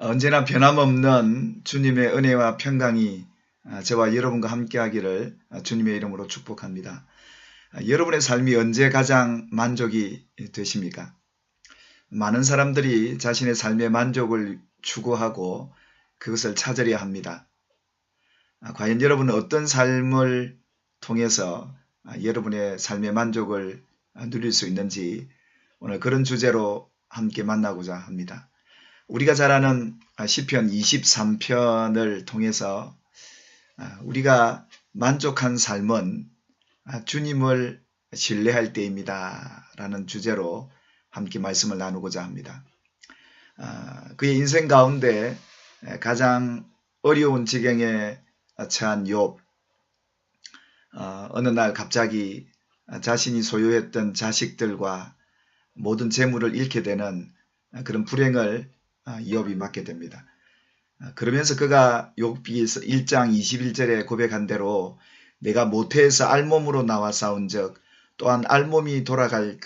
언제나 변함없는 주님의 은혜와 평강이 아, 저와 여러분과 함께 하기를 아, 주님의 이름으로 축복합니다. 아, 여러분의 삶이 언제 가장 만족이 되십니까? 많은 사람들이 자신의 삶의 만족을 추구하고 그것을 찾으려 합니다. 과연 여러분은 어떤 삶을 통해서 여러분의 삶의 만족을 누릴 수 있는지 오늘 그런 주제로 함께 만나고자 합니다. 우리가 잘 아는 시편 23편을 통해서 아, 우리가 만족한 삶은 아, 주님을 신뢰할 때입니다. 라는 주제로 함께 말씀을 나누고자 합니다. 아, 그의 인생 가운데 가장 어려운 지경에 처한 욥 어느 날 갑자기 자신이 소유했던 자식들과 모든 재물을 잃게 되는 그런 불행을 이업이 맞게 됩니다. 아, 그러면서 그가 욥기에서 1장 21절에 고백한 대로 내가 모태에서 알몸으로 나와 싸운 적 또한 알몸이 돌아갈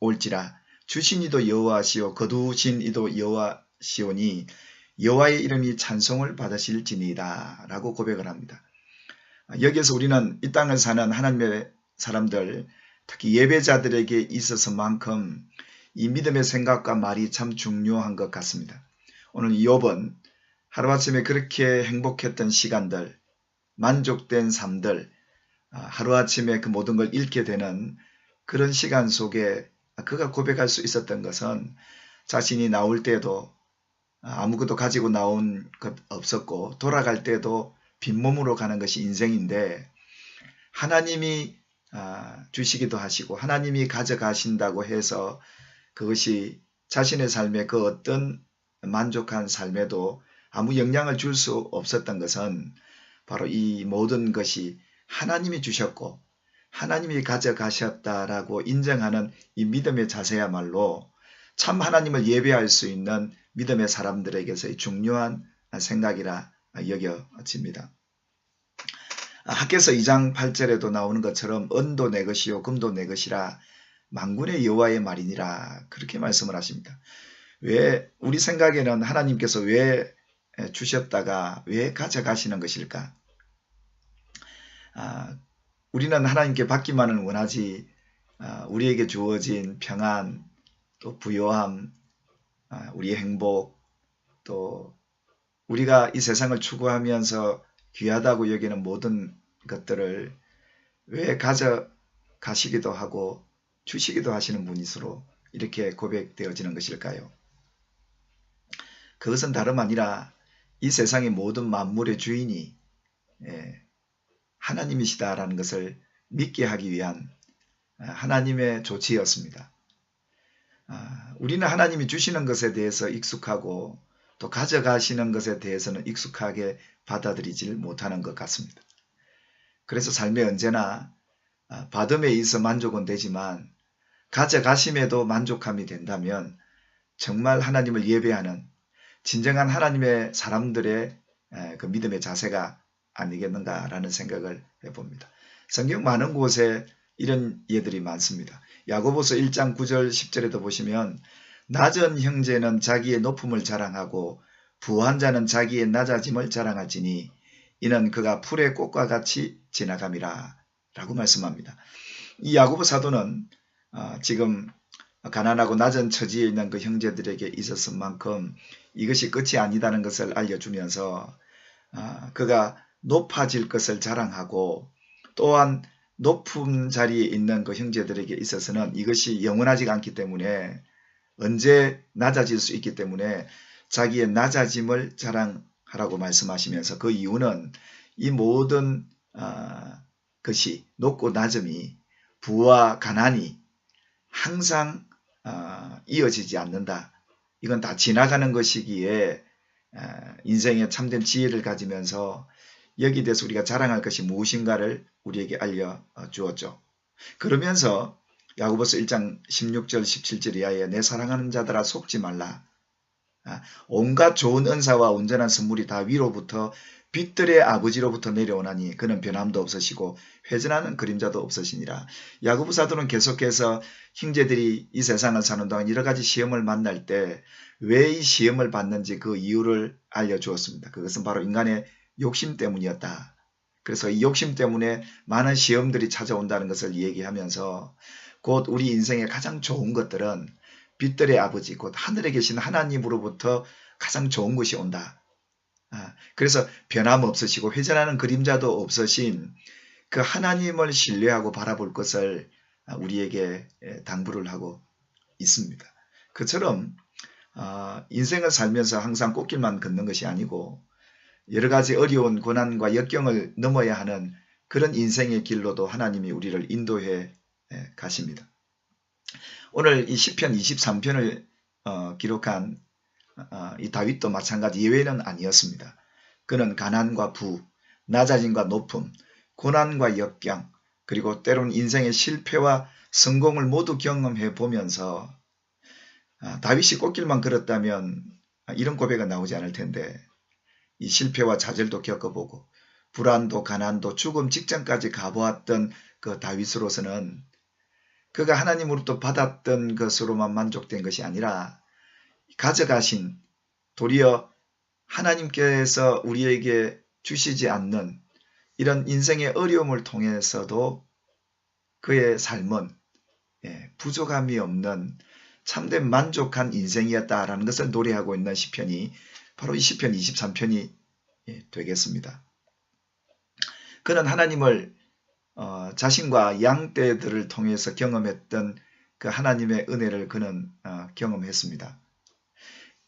올지라 주신 이도 여호와시오 거두신 이도 여호와시오니 여호와의 이름이 찬송을 받으실지니이다 라고 고백을 합니다. 아, 여기에서 우리는 이 땅을 사는 하나님의 사람들 특히 예배자들에게 있어서만큼 이 믿음의 생각과 말이 참 중요한 것 같습니다. 오늘 욥은 하루아침에 그렇게 행복했던 시간들, 만족된 삶들, 아, 하루아침에 그 모든 걸 잃게 되는 그런 시간 속에 그가 고백할 수 있었던 것은 자신이 나올 때도 아무것도 가지고 나온 것 없었고 돌아갈 때도 빈몸으로 가는 것이 인생인데 하나님이 아, 주시기도 하시고 하나님이 가져가신다고 해서 그것이 자신의 삶에 그 어떤 만족한 삶에도 아무 영향을 줄 수 없었던 것은 바로 이 모든 것이 하나님이 주셨고 하나님이 가져가셨다라고 인정하는 이 믿음의 자세야말로 참 하나님을 예배할 수 있는 믿음의 사람들에게서의 중요한 생각이라 여겨집니다. 학계서 2장 8절에도 나오는 것처럼 은도 내 것이요 금도 내 것이라 망군의 여호와의 말이니라 그렇게 말씀을 하십니다. 왜 우리 생각에는 하나님께서 왜 주셨다가 왜 가져가시는 것일까? 아, 우리는 하나님께 받기만을 원하지 아, 우리에게 주어진 평안 또 부요함 아, 우리의 행복 또 우리가 이 세상을 추구하면서 귀하다고 여기는 모든 것들을 왜 가져가시기도 하고 주시기도 하시는 분이시로 이렇게 고백되어지는 것일까요? 그것은 다름 아니라 이 세상의 모든 만물의 주인이 예, 하나님이시다라는 것을 믿게 하기 위한 아, 하나님의 조치였습니다. 아, 우리는 하나님이 주시는 것에 대해서 익숙하고 또 가져가시는 것에 대해서는 익숙하게 받아들이질 못하는 것 같습니다. 그래서 삶에 언제나 아, 받음에 있어 만족은 되지만 가져가심에도 만족함이 된다면 정말 하나님을 예배하는 진정한 하나님의 사람들의 그 믿음의 자세가 아니겠는가라는 생각을 해봅니다. 성경 많은 곳에 이런 예들이 많습니다. 야고보서 1장 9절 10절에도 보시면 낮은 형제는 자기의 높음을 자랑하고 부한 자는 자기의 낮아짐을 자랑하지니 이는 그가 풀의 꽃과 같이 지나감이라 라고 말씀합니다. 이 야고보 사도는 어, 지금 가난하고 낮은 처지에 있는 그 형제들에게 있었을 만큼 이것이 끝이 아니다는 것을 알려주면서 어, 그가 높아질 것을 자랑하고 또한 높은 자리에 있는 그 형제들에게 있어서는 이것이 영원하지 않기 때문에 언제 낮아질 수 있기 때문에 자기의 낮아짐을 자랑하라고 말씀하시면서 그 이유는 이 모든 어, 것이 높고 낮음이 부와 가난이 항상 어, 이어지지 않는다. 이건 다 지나가는 것이기에 어, 인생에 참된 지혜를 가지면서 여기 대해서 우리가 자랑할 것이 무엇인가를 우리에게 알려 주었죠. 그러면서 야구보서 1장 16절 17절 이하에 내 사랑하는 자들아 속지 말라. 아, 온갖 좋은 은사와 온전한 선물이 다 위로부터 빛들의 아버지로부터 내려오나니 그는 변함도 없으시고 회전하는 그림자도 없으시니라. 야구부 사도는 계속해서 형제들이 이 세상을 사는 동안 여러 가지 시험을 만날 때 왜 이 시험을 받는지 그 이유를 알려주었습니다. 그것은 바로 인간의 욕심 때문이었다. 그래서 이 욕심 때문에 많은 시험들이 찾아온다는 것을 얘기하면서 곧 우리 인생의 가장 좋은 것들은 빛들의 아버지 곧 하늘에 계신 하나님으로부터 가장 좋은 것이 온다. 아, 그래서 변함없으시고 회전하는 그림자도 없으신 그 하나님을 신뢰하고 바라볼 것을 우리에게 당부를 하고 있습니다. 그처럼 아, 인생을 살면서 항상 꽃길만 걷는 것이 아니고 여러 가지 어려운 고난과 역경을 넘어야 하는 그런 인생의 길로도 하나님이 우리를 인도해 가십니다. 오늘 이 시편 23편을 어, 기록한 어, 이 다윗도 마찬가지 예외는 아니었습니다. 그는 가난과 부, 낮아짐과 높음, 고난과 역경, 그리고 때론 인생의 실패와 성공을 모두 경험해 보면서 아, 다윗이 꽃길만 걸었다면 이런 고백은 나오지 않을 텐데 이 실패와 좌절도 겪어보고 불안도 가난도 죽음 직전까지 가보았던 그 다윗으로서는 그가 하나님으로부터 받았던 것으로만 만족된 것이 아니라 가져가신 도리어 하나님께서 우리에게 주시지 않는 이런 인생의 어려움을 통해서도 그의 삶은 예, 부족함이 없는 참된 만족한 인생이었다라는 것을 노래하고 있는 시편이 바로 이 시편 23편이 예, 되겠습니다. 그는 하나님을 어, 자신과 양떼들을 통해서 경험했던 그 하나님의 은혜를 그는 어, 경험했습니다.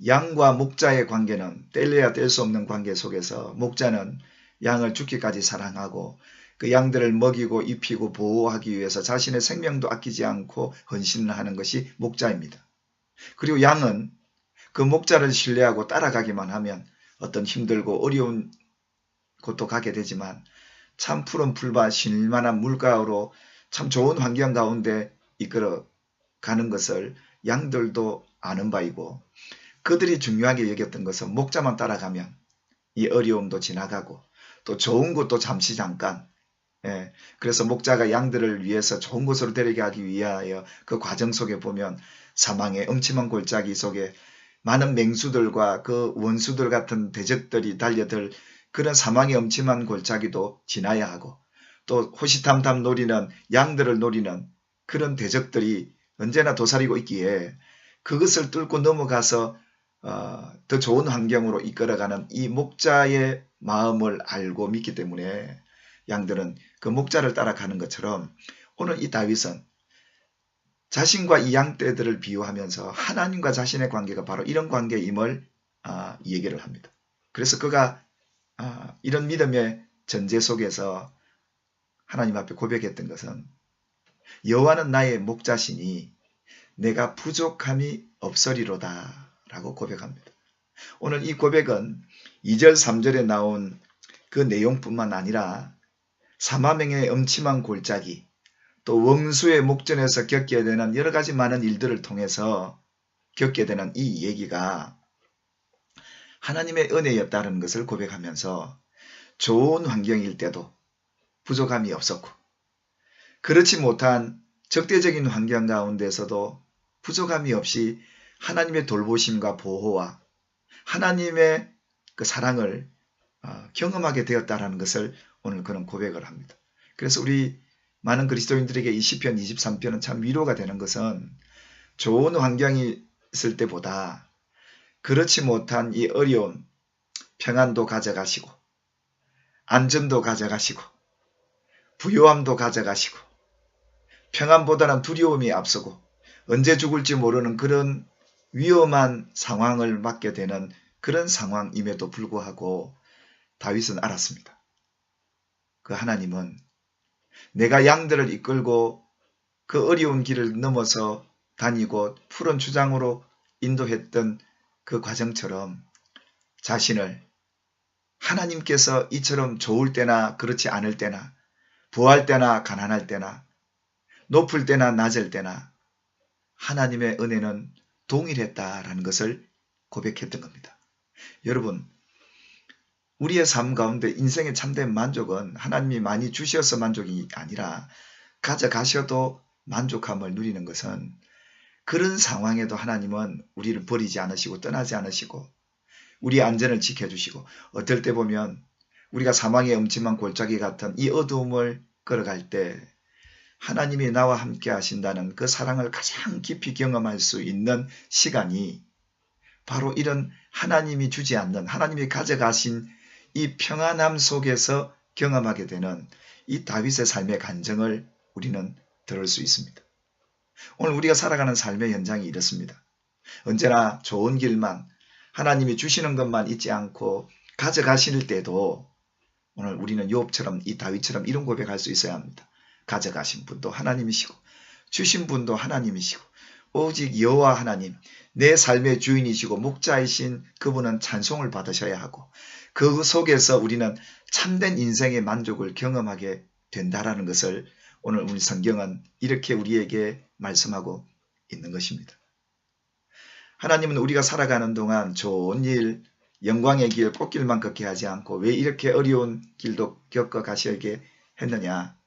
양과 목자의 관계는 뗄래야 뗄 수 없는 관계 속에서 목자는 양을 죽기까지 사랑하고 그 양들을 먹이고 입히고 보호하기 위해서 자신의 생명도 아끼지 않고 헌신을 하는 것이 목자입니다. 그리고 양은 그 목자를 신뢰하고 따라가기만 하면 어떤 힘들고 어려운 곳도 가게 되지만 참 푸른 풀과 신만한 물가로 참 좋은 환경 가운데 이끌어 가는 것을 양들도 아는 바이고 그들이 중요하게 여겼던 것은 목자만 따라가면 이 어려움도 지나가고 또 좋은 곳도 잠시 잠깐 예, 그래서 목자가 양들을 위해서 좋은 곳으로 데려가기 위하여 그 과정 속에 보면 사망의 음침한 골짜기 속에 많은 맹수들과 그 원수들 같은 대적들이 달려들 그런 사망의 엄침한 골짜기도 지나야 하고 또 호시탐탐 노리는 양들을 노리는 그런 대적들이 언제나 도사리고 있기에 그것을 뚫고 넘어가서 어, 더 좋은 환경으로 이끌어가는 이 목자의 마음을 알고 믿기 때문에 양들은 그 목자를 따라가는 것처럼 오늘 이 다윗은 자신과 이 양떼들을 비유하면서 하나님과 자신의 관계가 바로 이런 관계임을 아, 얘기를 합니다. 그래서 그가 아, 이런 믿음의 전제 속에서 하나님 앞에 고백했던 것은 여호와는 나의 목자시니 내가 부족함이 없으리로다 라고 고백합니다. 오늘 이 고백은 2절 3절에 나온 그 내용뿐만 아니라 사마명의 엄침한 골짜기 또 원수의 목전에서 겪게 되는 여러 가지 많은 일들을 통해서 겪게 되는 이 얘기가 하나님의 은혜였다는 것을 고백하면서 좋은 환경일 때도 부족함이 없었고 그렇지 못한 적대적인 환경 가운데서도 부족함이 없이 하나님의 돌보심과 보호와 하나님의 그 사랑을 어, 경험하게 되었다라는 것을 오늘 그런 고백을 합니다. 그래서 우리 많은 그리스도인들에게 이 시편 23편은 참 위로가 되는 것은 좋은 환경이 있을 때보다 그렇지 못한 이 어려운 평안도 가져가시고 안전도 가져가시고 부요함도 가져가시고 평안보다는 두려움이 앞서고 언제 죽을지 모르는 그런 위험한 상황을 맞게 되는 그런 상황임에도 불구하고 다윗은 알았습니다. 그 하나님은 내가 양들을 이끌고 그 어려운 길을 넘어서 다니고 푸른 주장으로 인도했던 그 과정처럼 자신을 하나님께서 이처럼 좋을 때나 그렇지 않을 때나 부할 때나 가난할 때나 높을 때나 낮을 때나 하나님의 은혜는 동일했다라는 것을 고백했던 겁니다. 여러분 우리의 삶 가운데 인생의 참된 만족은 하나님이 많이 주셔서 만족이 아니라 가져가셔도 만족함을 누리는 것은 그런 상황에도 하나님은 우리를 버리지 않으시고 떠나지 않으시고 우리의 안전을 지켜주시고 어떨 때 보면 우리가 사망의 음침한 골짜기 같은 이 어두움을 걸어갈 때 하나님이 나와 함께 하신다는 그 사랑을 가장 깊이 경험할 수 있는 시간이 바로 이런 하나님이 주지 않는 하나님이 가져가신 이 평안함 속에서 경험하게 되는 이 다윗의 삶의 간정을 우리는 들을 수 있습니다. 오늘 우리가 살아가는 삶의 현장이 이렇습니다. 언제나 좋은 길만 하나님이 주시는 것만 잊지 않고 가져가실 때도 오늘 우리는 욥처럼 이 다윗처럼 이런 고백할 수 있어야 합니다. 가져가신 분도 하나님이시고 주신 분도 하나님이시고 오직 여호와 하나님 내 삶의 주인이시고 목자이신 그분은 찬송을 받으셔야 하고 그 속에서 우리는 참된 인생의 만족을 경험하게 된다라는 것을 오늘 우리 성경은 이렇게 우리에게 말씀하고 있는 것입니다. 하나님은 우리가 살아가는 동안 좋은 일, 영광의 길, 꽃길만 걷게 하지 않고 왜 이렇게 어려운 길도 겪어 가시게 했느냐?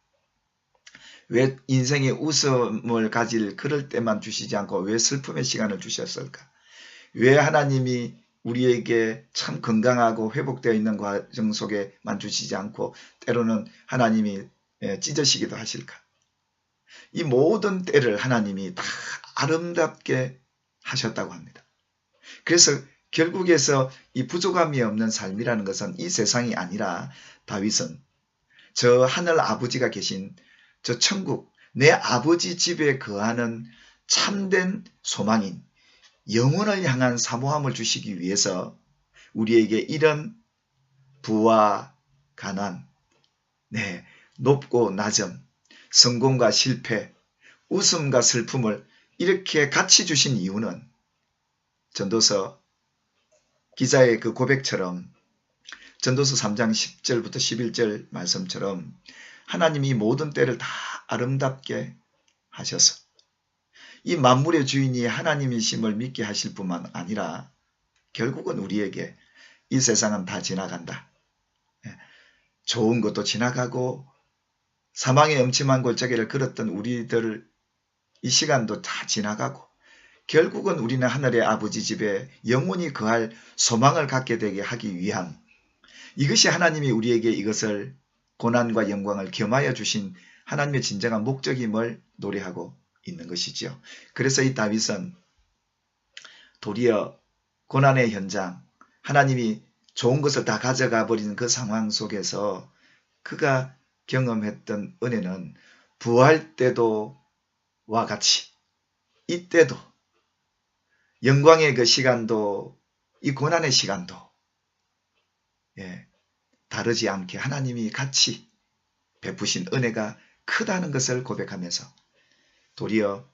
왜 인생의 웃음을 가질 그럴 때만 주시지 않고 왜 슬픔의 시간을 주셨을까? 왜 하나님이 우리에게 참 건강하고 회복되어 있는 과정 속에만 주시지 않고 때로는 하나님이 예, 찢으시기도 하실까? 이 모든 때를 하나님이 다 아름답게 하셨다고 합니다. 그래서 결국에서 이 부족함이 없는 삶이라는 것은 이 세상이 아니라 다윗은 저 하늘 아버지가 계신 저 천국 내 아버지 집에 거하는 참된 소망인 영혼을 향한 사모함을 주시기 위해서 우리에게 이런 부와 가난, 네, 높고 낮음, 성공과 실패, 웃음과 슬픔을 이렇게 같이 주신 이유는 전도서 기자의 그 고백처럼 전도서 3장 10절부터 11절 말씀처럼 하나님이 모든 때를 다 아름답게 하셔서 이 만물의 주인이 하나님이심을 믿게 하실 뿐만 아니라 결국은 우리에게 이 세상은 다 지나간다. 예, 좋은 것도 지나가고 사망의 엄침한 골짜기를 걸었던 우리들 이 시간도 다 지나가고 결국은 우리는 하늘의 아버지 집에 영원히 거할 소망을 갖게 되게 하기 위한 이것이 하나님이 우리에게 이것을 고난과 영광을 겸하여 주신 하나님의 진정한 목적임을 노래하고 있는 것이지요. 그래서 이 다윗은 도리어 고난의 현장, 하나님이 좋은 것을 다 가져가 버리는 그 상황 속에서 그가 경험했던 은혜는 부활 때도 와 같이 이때도 영광의 그 시간도 이 고난의 시간도 예, 다르지 않게 하나님이 같이 베푸신 은혜가 크다는 것을 고백하면서 도리어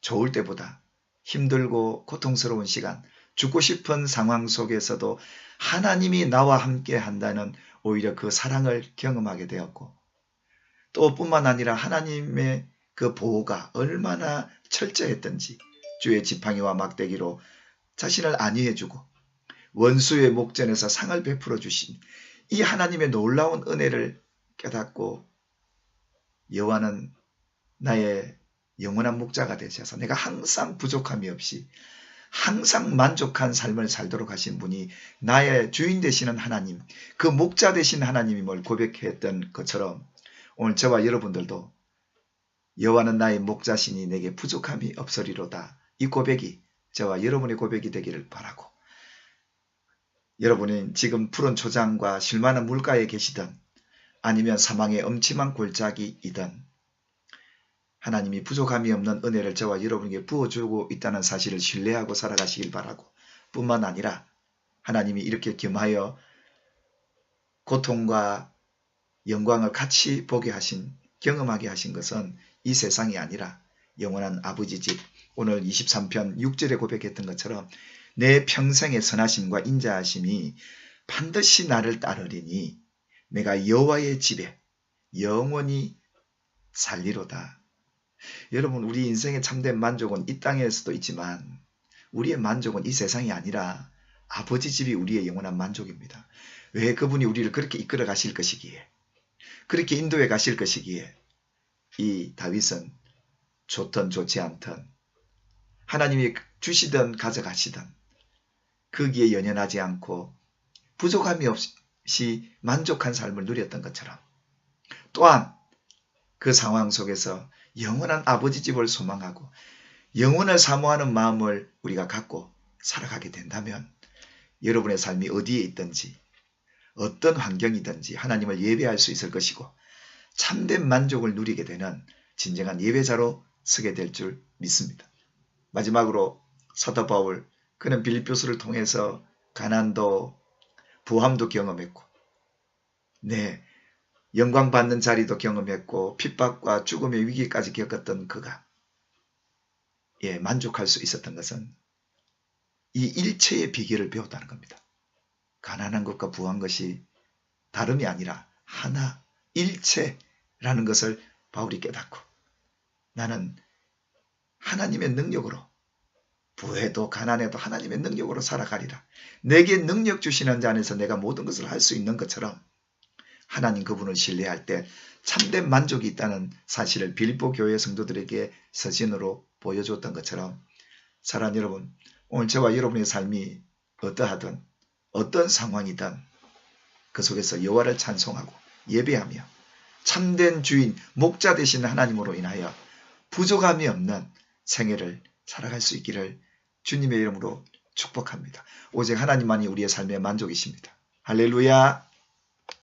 좋을 때보다 힘들고 고통스러운 시간, 죽고 싶은 상황 속에서도 하나님이 나와 함께 한다는 오히려 그 사랑을 경험하게 되었고 또 뿐만 아니라 하나님의 그 보호가 얼마나 철저했던지 주의 지팡이와 막대기로 자신을 안위해주고 원수의 목전에서 상을 베풀어 주신 이 하나님의 놀라운 은혜를 깨닫고 여호와는 나의 영원한 목자가 되셔서 내가 항상 부족함이 없이 항상 만족한 삶을 살도록 하신 분이 나의 주인 되시는 하나님, 그 목자 되신 하나님임을 고백했던 것처럼 오늘 저와 여러분들도 여호와는 나의 목자시니 내게 부족함이 없으리로다. 이 고백이 저와 여러분의 고백이 되기를 바라고 여러분이 지금 푸른 초장과 실만한 물가에 계시든 아니면 사망의 엄침한 골짜기이든 하나님이 부족함이 없는 은혜를 저와 여러분에게 부어주고 있다는 사실을 신뢰하고 살아가시길 바라고 뿐만 아니라 하나님이 이렇게 겸하여 고통과 영광을 같이 보게 하신 경험하게 하신 것은 이 세상이 아니라 영원한 아버지 집. 오늘 23편 6절에 고백했던 것처럼 내 평생의 선하심과 인자하심이 반드시 나를 따르리니 내가 여호와의 집에 영원히 살리로다. 여러분 우리 인생의 참된 만족은 이 땅에서도 있지만 우리의 만족은 이 세상이 아니라 아버지 집이 우리의 영원한 만족입니다. 왜 그분이 우리를 그렇게 이끌어 가실 것이기에 그렇게 인도해 가실 것이기에 이 다윗은 좋든 좋지 않든 하나님이 주시든 가져가시든 거기에 연연하지 않고 부족함이 없이 만족한 삶을 누렸던 것처럼 또한 그 상황 속에서 영원한 아버지 집을 소망하고 영원을 사모하는 마음을 우리가 갖고 살아가게 된다면 여러분의 삶이 어디에 있든지 어떤 환경이든지 하나님을 예배할 수 있을 것이고 참된 만족을 누리게 되는 진정한 예배자로 서게 될 줄 믿습니다. 마지막으로 사도 바울 그는 빌립보스를 통해서 가난도 부함도 경험했고 네 영광 받는 자리도 경험했고 핍박과 죽음의 위기까지 겪었던 그가 예 만족할 수 있었던 것은 이 일체의 비결을 배웠다는 겁니다. 가난한 것과 부한 것이 다름이 아니라 하나 일체라는 것을 바울이 깨닫고 나는 하나님의 능력으로 부해도 가난해도 하나님의 능력으로 살아가리라. 내게 능력 주시는 자 안에서 내가 모든 것을 할 수 있는 것처럼 하나님 그분을 신뢰할 때 참된 만족이 있다는 사실을 빌보 교회 성도들에게 서신으로 보여줬던 것처럼 사랑 여러분 오늘 저와 여러분의 삶이 어떠하든 어떤 상황이든 그 속에서 여호와를 찬송하고 예배하며 참된 주인 목자 되신 하나님으로 인하여 부족함이 없는 생애를 살아갈 수 있기를 주님의 이름으로 축복합니다. 오직 하나님만이 우리의 삶의 만족이십니다. 할렐루야